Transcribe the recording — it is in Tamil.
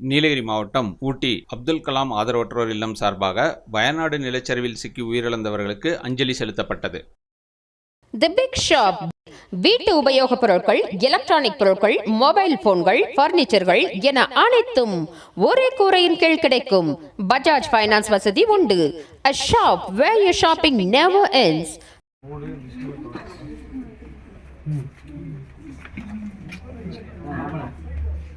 நீலகிரி மாவட்டம் ஊட்டி அப்துல் கலாம் ஆதரவற்றோர் இல்லம் சார்பாக வயநாடு நிலச்சரிவில் சிக்கி உயிரிழந்தவர்களுக்கு அஞ்சலி செலுத்தப்பட்டது தி பிக் ஷாப் வீட்டு உபயோகப் பொருட்கள் எலக்ட்ரானிக் பொருட்கள் மொபைல் போன்கள் பர்னிச்சர்கள் என அனைத்தும் ஒரே கூரையின் கீழ் கிடைக்கும் பஜாஜ் ஃபைனான்ஸ் வசதி உண்டு a shop where you shopping never